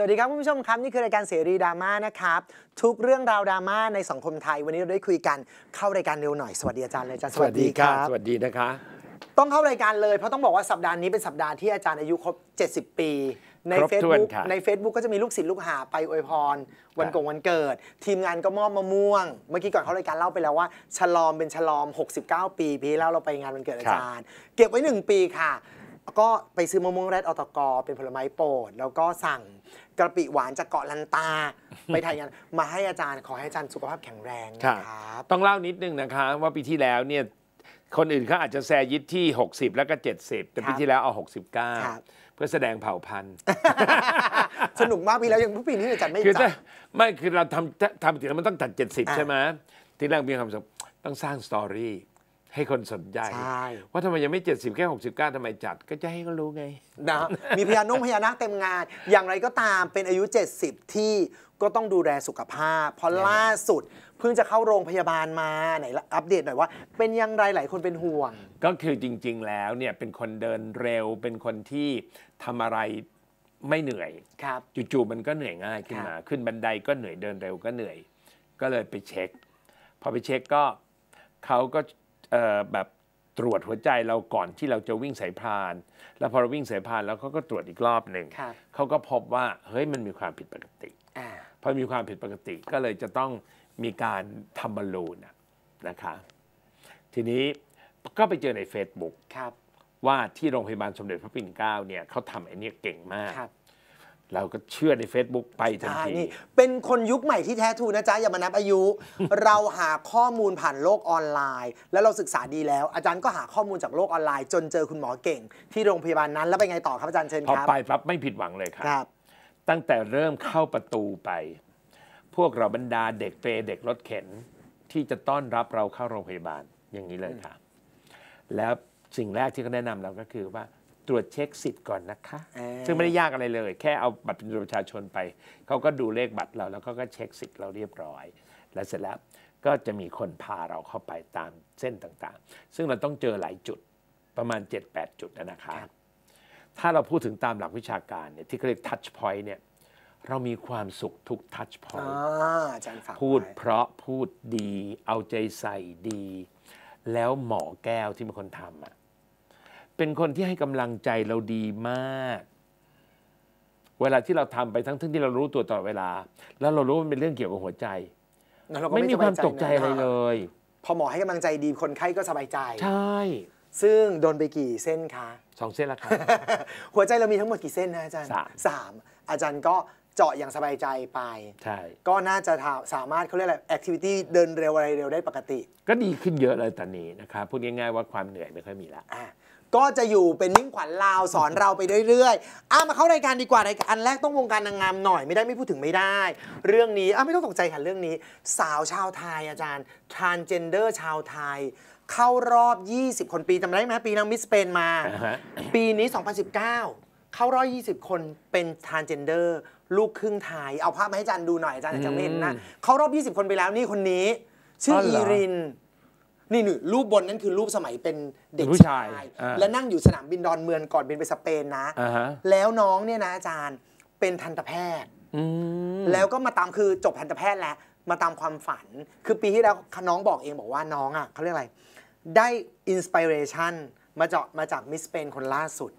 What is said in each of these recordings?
สวัสดีครับคุณผู้ชมครับ นี่คือรายการเสรีดราม่านะครับทุกเรื่องราวดราม่าในสังคมไทย วันนี้เราได้คุยกันเข้ารายการเร็วหน่อยสวัสดีอาจารย์เลยอาจารย์สวัสดีนะคะ ต้องเข้ารายการเลยเพราะต้องบอกว่าสัปดาห์นี้เป็นสัปดาห์ที่อาจารย์อายุครบ 70 ปีใน ครบถ้วน Facebook ค่ะ ใน Facebook ก็จะมีลูกศิษย์ลูกหาไปอวยพร วันกงวันเกิด ทีมงานก็มอบมะม่วง เมื่อกี้ก่อนเข้ารายการเล่าไปแล้วว่า ฉลอมเป็นฉลอม 69 ปีปีที่แล้วเราไปงานวันเกิดอาจารย์ เก็บไว้ 1 ปีค่ะ ก็ไปซื้อมะม่วงแรดอตกเป็นผลไม้โปรด แล้วก็สั่งกระปิหวานจากเกาะลันตา ไปถ่ายงานมาให้อาจารย์ขอให้อาจารย์สุขภาพแข็งแรงค่ะนะครับ ต้องเล่านิดนึงนะคะว่าปีที่แล้วเนี่ยคนอื่นเขาอาจจะแซยิดที่ 60 แล้วก็ 70 แต่ปีที่แล้วเอาครับ69 เพื่อแสดงเผ่าพันธุ์ สนุกมากปีแล้วยังปีนี้อาจารย์ไม่คือจัถ้าดไม่คือเราทำทำถึงมันต้องตัดอะ70 ใช่ไหมทีแรกมีความสุขต้องสร้างสตอรี่ ให้คนสนใจ ใช่ ว่าทำไมยังไม่ 70 แค่ 69ทำไมจัด ก็จะให้เขารู้ไง นะมีพญานงพญานาคเต็มงาน อย่างไรก็ตามเป็นอายุ 70 ที่ก็ต้องดูแลสุขภาพ เพราะล่าสุด เพิ่งจะเข้าโรงพยาบาลมาไหนละอัปเดตหน่อยว่า เป็นอยังไรหลายคนเป็นห่วง ก็คือจริง ๆ แล้วเนี่ยเป็นคนเดินเร็ว เป็นคนที่ทำอะไรไม่เหนื่อย ครับ จู่ๆมันก็เหนื่อยง่ายขึ้นมาครับขึ้นบันไดก็เหนื่อยเดินเร็วก็เหนื่อย ก็เลยไปเช็ค พอไปเช็คก็เขาก็เอ่อ แบบตรวจหัวใจเราก่อนที่เราจะวิ่งสายพานแล้วพอเราวิ่งสายพานแล้วเขาก็ตรวจอีกรอบหนึ่งครับเขาก็พบว่าเฮ้ยมันมีความผิดปกติอ่าพอมีความผิดปกติก็เลยจะต้องมีการทำบอลลูนน่ะนะคะ ทีนี้ก็ไปเจอใน Facebook ครับว่าที่โรงพยาบาลสมเด็จพระปิ่นเกล้าเนี่ยเขาทำไอ้เนี่ยเก่งมากครับ เราก็เชื่อใน Facebook ไปทันใช่ทีนี่เป็นคนยุคใหม่ที่แท้ทรูนะจ๊ะ อย่ามานับอายุ เราหาข้อมูลผ่านโลกออนไลน์ แล้วเราศึกษาดีแล้ว อาจารย์ก็หาข้อมูลจากโลกออนไลน์ จนเจอคุณหมอเก่ง ที่โรงพยาบาลนั้นแล้วไปไงต่อครับอาจารย์เชิญพอครับไปปั๊บไม่ผิดหวังเลยครับครับ ตั้งแต่เริ่มเข้าประตูไป พวกเราบรรดาเด็กเปรย์เด็กรถเข็น ที่จะต้อนรับเราเข้าโรงพยาบาลอย่างนี้เลยค่ะแล้วสิ่งแรกที่เขาแนะนำเราก็คือว่า ตรวจเช็คสิทธิ์ก่อนนะคะอ่าซึ่งไม่ได้ยากอะไรเลย แค่เอาบัตรประชาชนไปเขาก็ดูเลขบัตรเราแล้วเขาก็เช็คสิทธิ์เราเรียบร้อย แล้วเสร็จแล้วก็จะมีคนพาเราเข้าไปตามเส้นต่างๆ ซึ่งเราต้องเจอหลายจุดประมาณ 7-8 จุดนะคะถ้าเราพูดถึงตามหลักวิชาการเนี่ยที่เขาเรียก touch point เนี่ยเรามีความสุขทุก touch อ่า point อาจารย์ฝากพูดไว้เพราะพูดดี เอาใจใส่ดี แล้วหมอแก้วที่เป็นคนทำอะ เป็นคนที่ให้กำลังใจเราดีมาก เวลาที่เราทำไปทั้งทั้งที่เรารู้ตัวตลอดเวลา แล้วเรารู้ว่ามันเป็นเรื่องเกี่ยวกับหัวใจงั้นเราก็ไม่มีความสบยตกใจอะไรเลย พอหมอให้กำลังใจดีคนไข้ก็สบายใจ ใช่ ซึ่งโดนไปกี่เส้นคะสองเส้นละครับ หัวใจเรามีทั้งหมดกี่เส้นนะอาจารย์สามสามอาจารย์ก็เจาะอย่างสบายใจไป ใช่ ก็น่าจะทำสามารถเขาเรียกอะไรแอคทิวิตี้เดินเร็วอะไรเร็วได้ปกติ ก็ดีขึ้นเยอะเลยตอนนี้นะครับพูดง่ายๆว่าความเหนื่อยไม่ค่อยมีละอะ ก็จะอยู่เป็นมิ่งขวัญลาวสอนเราไปเรื่อยๆอะมาเข้ารายการดีกว่ารายการอันแรกต้องวงการนางงามหน่อยไม่ได้ไม่พูดถึงไม่ได้ เรื่องนี้อะไม่ต้องตกใจค่ะเรื่องนี้ สาวชาวไทยอาจารย์ transgender ชาวไทย เข้ารอบ 20 คนปีจำได้ไหมปีนางมิสเปนมาอ่าฮะปีนี้ 2019 เข้ารอบ20 คนเป็น transgender ลูกครึ่งไทย เอาภาพมาให้อาจารย์ดูหน่อยอาจารย์อาจจะไม่เห็นนะ เข้ารอบ 20 คนไปแล้วนี่คนนี้ ชื่ออ๋อเหอีรอริ นนี่นี่รูปบนนั้นคือรูปสมัยเป็นเด็กเป็นผู้ชายอ่า และนั่งอยู่สนามบินดอนเมืองก่อนบินไปสเปนนะ อ่าฮะแล้วน้องเนี่ยนะอาจารย์เป็นทันตแพทย์ อืม แล้วก็มาตามคือจบทันตแพทย์แล้วมาตามความฝัน คือปีที่แล้วน้องบอกเองบอกว่าน้องอะเขาเรียกอะไร ได้อินสปิเรชันมาจากมาจากมิสเปนคนล่าสุด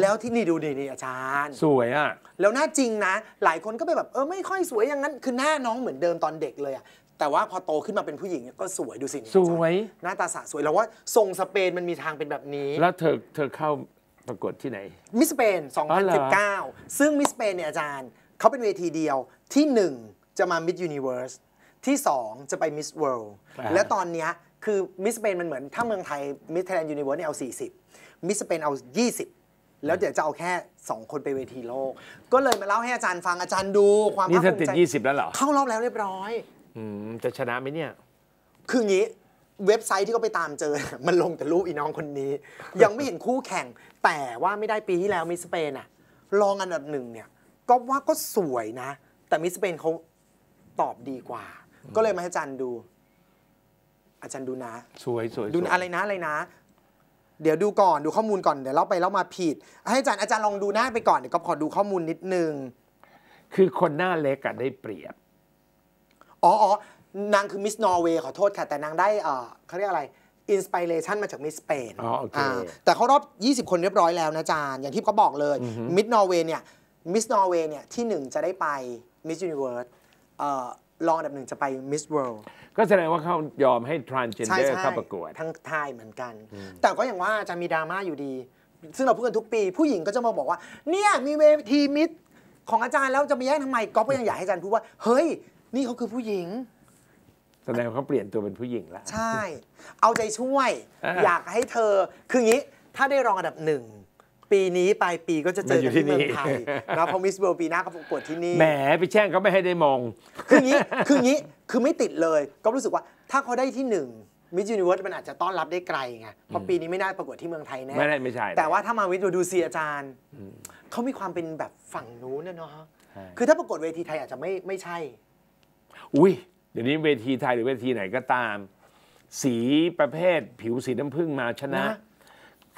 แล้วที่นี่ดูนี่นี่อาจารย์ สวยอะ แล้วหน้าจริงนะ หลายคนก็ไปแบบเออไม่ค่อยสวยอย่างนั้น คือหน้าน้องเหมือนเดิมตอนเด็กเลยอะ แต่ว่าพอโตขึ้นมาเป็นผู้หญิงเนี่ยก็สวยดูสิเนี่ยสวย หน้าตาสะสวยแล้วว่าทรงสเปนมันมีทางเป็นแบบนี้ แล้วเธอเธอเข้าประกวดที่ไหน มิสเปนอ๋อเหรอ2019 ซึ่งมิสเปนเนี่ยอาจารย์เขาเป็นเวทีเดียวที่ 1 จะมา Miss Universe ที่ 2 จะไป Miss World และตอนเนี้ยคือมิสเปนมันเหมือน ถ้าเมืองไทย Miss Thailand Universe เนี่ยเอา 40มิสเปนเอา 20แล้วเดี๋ยวจะเอาแค่ 2 คนไปเวทีโลก ก็เลยมาเล่าให้อาจารย์ฟังอาจารย์ดู ความนี่ภาคเธอภูมิติดใจยี่สิบแล้วเหรอ เข้ารอบแล้วเรียบร้อย อืมจะชนะไหมเนี่ย คืองี้เว็บไซต์ที่เขาไปตามเจอ มันลงแต่รูปอีน้องคนนี้ ยังไม่เห็นคู่แข่ง แต่ว่าไม่ได้ปีที่แล้วมิสเปนอะรองอันดับหนึ่งเนี่ย ก็ว่าก็สวยนะ แต่มิสเปนเขาตอบดีกว่า ก็เลยมาให้อาจารย์ดู อาจารย์ดูนะ สวยสวยดูสวยอะไรนะอะไรนะ เดี๋ยวดูก่อนดูข้อมูลก่อนเดี๋ยวเราไปเล่ามาผิด ให้อาจารย์อาจารย์ลองดูหน้าไปก่อนเดี๋ยวก็ขอดูข้อมูลนิดนึง คือคนหน้าเล็กอะได้เปรียบ อ๋ออ๋อนางคือมิสนอร์เวย์ขอโทษค่ะ แต่นางได้เอ่อเขาเรียกอะไรอินสปิเรชันมาจากมิสสเปนอ๋อโอเคแต่เขารอบ 20 คนเรียบร้อยแล้วนะจานอย่างที่เขาบอกเลยมิสนอร์เวย์เนี่ยมิสนอร์เวย์เนี่ยที่หนึ่งจะได้ไปมิส s u นิเวิร์สรองอันดับหนึ่งจะไปมิสเวิลด์ก็แสดงว่าเขายอมให้ใช่ transgender ใช่เข้าประกวด ทั้งไทยเหมือนกัน แต่ก็อย่างว่าจะมีดราม่าอยู่ดี ซึ่งเราพูดกันทุกปี ผู้หญิงก็จะมาบอกว่า เนี่ย มีเวทีมิสของอาจารย์แล้วจะมาแย่งทำไมก๊อฟก็ยังอยากให้อาจารย์พูดว่า เฮ้ย นี่เขาคือผู้หญิง แสดงว่าเขาเปลี่ยนตัวเป็นผู้หญิงแล้วใช่ เอาใจช่วย อ่า อยากให้เธอ คืออย่างนี้ ถ้าได้รองอันดับหนึ่ง ปีนี้ปลายปีก็จะเจอกันที่เมืองไทยนะเพราะมิสเวิลด์ปีหน้าก็ประกวดที่นี่ แหมไปแช่งเขาไม่ให้ได้มอง คืออย่างนี้ คืออย่างนี้ คือไม่ติดเลย ก็รู้สึกว่าถ้าเขาได้ที่หนึ่งมิสยูนิเวิร์สมันอาจจะต้อนรับได้ไกลไง เพราะปีนี้ไม่น่าประกวดที่เมืองไทยแน่ ไม่ได้ไม่ใช่ แต่ว่าถ้ามาวิทย์ดูซีอาจารย์ เขามีความเป็นแบบฝั่งนู้นนะเนาะ ใช่ คือถ้าประกวดเวทีไทยอาจจะไม่ไม่ใช่ อุ้ยเดี๋ยวนี้เวทีไทยหรือเวทีไหนก็ตาม สีประเภทผิวสีน้ำผึ้งมาชนะนะ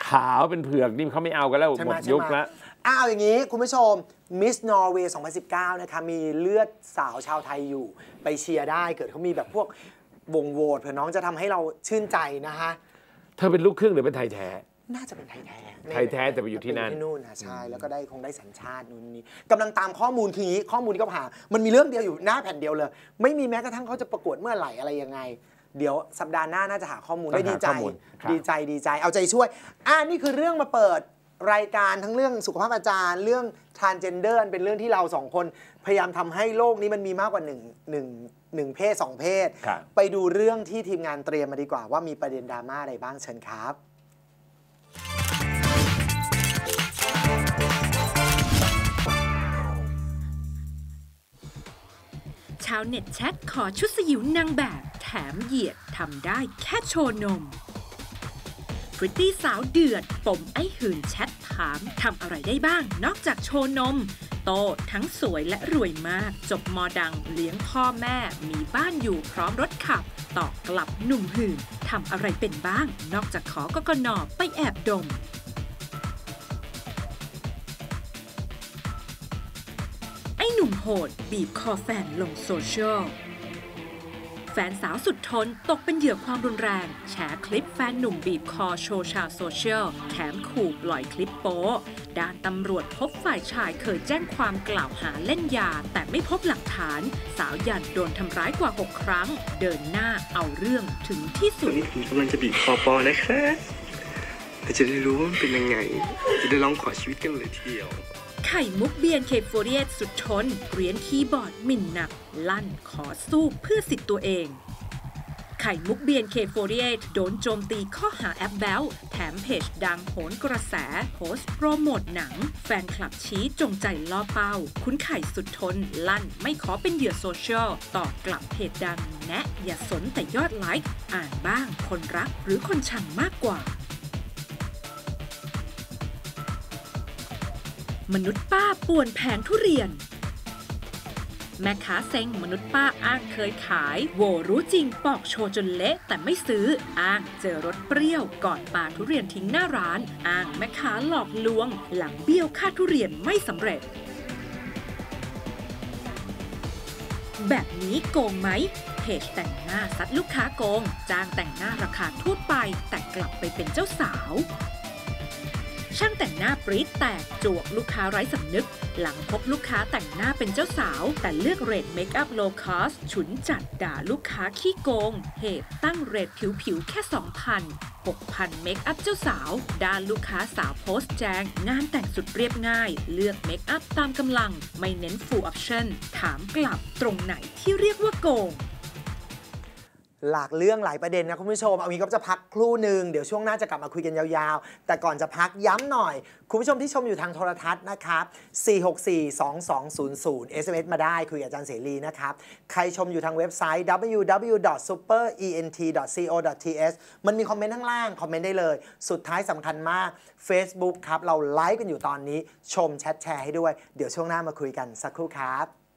ขาวเป็นเผือกนี่เขาไม่เอากันแล้วใช่หไหมมดใช่ยุคไหมแล้วอ้าวอย่างนี้ คุณผู้ชมมิสนอร์เวย์2019 นะคะ มีเลือดสาวชาวไทยอยู่ ไปเชียร์ได้เกิดเขามีแบบพวกวงโหวตเผื่อน้องจะทำให้เราชื่นใจนะคะ เธอเป็นลูกครึ่งหรือเป็นไทยแท้ น่าจะเป็นไทยแท้ไทยแท้แต่ไปอยู่ที่นั่นไปที่นู่นนะใช่แล้วก็ได้คงได้สัญชาตินู่นนี่กำลังตามข้อมูลคืออย่างนี้ข้อมูลที่เขาหามันมีเรื่องเดียวอยู่หน้าแผ่นเดียวเลย ไม่มีแม้กระทั่งเขาจะประกวดเมื่อไหร่อะไรยังไง เดี๋ยวสัปดาห์หน้าน่าจะหาข้อมูลต้องได้ดีหาใจข้อมูลครับดีใจดีใจเอาใจช่วย อ่านี่คือเรื่องมาเปิดรายการทั้งเรื่องสุขภาพอาจารย์ เรื่อง transgender อันเป็นเรื่องที่เราสองคน พยายามทำให้โลกนี้มันมีมากกว่าหนึ่งหนึ่งหนึ่งเพศสองเพศครับไปดูเรื่องที่ทีมงานเตรียมมาดีกว่าว่ามีประเด็นดราม่าอะไรบ้างเชิญครับ ชาวเน็ตแชทขอชุดสยิวนางแบบ แถมเหยียดทำได้แค่โชว์นมพริตตี้สาวเดือดปมไอ้หื่นแชทถามทำอะไรได้บ้าง นอกจากโชว์นม โตทั้งสวยและรวยมาก จบมอดังเลี้ยงพ่อแม่ มีบ้านอยู่พร้อมรถขับ ตอบกลับหนุ่มหื่นทำอะไรเป็นบ้าง นอกจากขอกกนอไปแอบดม หนุ่มโหด บีบคอแฟนลงโซเชียล แฟนสาวสุดทนตกเป็นเหยื่อความรุนแรง แชร์คลิปแฟนหนุ่มบีบคอโชว์ชาวโซเชียล แถมขู่ปล่อยคลิปโป๊ด้านตำรวจพบฝ่ายชายเคยแจ้งความกล่าวหาเล่นยา แต่ไม่พบหลักฐาน สาวยันโดนทำร้ายกว่า 6 ครั้ง เดินหน้าเอาเรื่องถึงที่สุวัดนนี้ผมกำลังจะบีบคอปอนะคะแต่จะได้รู้ว่ามันเป็นยังไง จะได้ร้องขอชีวิตกันเลยทีเดียว ไข่มุกเบียนเคฟโฟเรียสุดทนเกรียนคีย์บอร์ดหมิ่นหนัก ลั่นขอสู้เพื่อสิทธิ์ตัวเอง ไข่มุกเบียนเคโฟเรียโดนโจมตีข้อหาแอปแบลแถมเพจดังโหนกระแส โพสโปรโมทหนัง แฟนคลับชี้จงใจล่อเป้า คุณไข่สุดทน ลั่นไม่ขอเป็นเหยื่อโซเชียลตอบกลับเพจดัง แนะอย่าสนแต่ยอดไลค์อ่านบ้างคนรักหรือคนชังมากกว่า มนุษย์ป้าป่วนแผงทุเรียน แม่ค้าเซ็งมนุษย์ป้าอ้างเคยขาย โวรู้จริงปอกโชว์จนเละแต่ไม่ซื้อ อ้างเจอรสเปรี้ยวก่อนปาทุเรียนทิ้งหน้าร้าน อ้างแม่ค้าหลอกลวง หลังเบี้ยวค่าทุเรียนไม่สำเร็จ แบบนี้โกงไหมเพจแต่งหน้าซัดลูกค้าโกง จ้างแต่งหน้าราคาทั่วไป แต่กลับไปเป็นเจ้าสาว ช่างแต่งหน้าปรี๊ดแตกจวกลูกค้าไร้สำนึก หลังพบลูกค้าแต่งหน้าเป็นเจ้าสาว แต่เลือกเรทเมคอัพโลคอสฉุนจัดด่าลูกค้าขี้โกง เหตุตั้งเรทผิวๆแค่ 2,000 6,000 เมคอัพเจ้าสาว ด้านลูกค้าสาวโพสต์แจง งานแต่งสุดเรียบง่าย เลือกเมคอัพตามกำลัง ไม่เน้น full option ถามกลับตรงไหนที่เรียกว่าโกง หลากเรื่องหลายประเด็นนะคุณผู้ชม เอางี้ก็จะพักครู่หนึ่งเดี๋ยวช่วงหน้าจะกลับมาคุยกันยาวๆ แต่ก่อนจะพักย้ำหน่อย คุณผู้ชมที่ชมอยู่ทางโทรทัศน์นะครับ 4642200 SMS มาได้คุยกับอาจารย์เสรีนะครับ ใครชมอยู่ทางเว็บไซต์ www.superent.co.th มันมีคอมเมนต์ข้างล่าง คอมเมนต์ได้เลย สุดท้ายสำคัญมาก Facebook ครับ เราไลฟ์กันอยู่ตอนนี้ชมแชทแชร์ให้ด้วย เดี๋ยวช่วงหน้ามาคุยกันสักครู่ครับ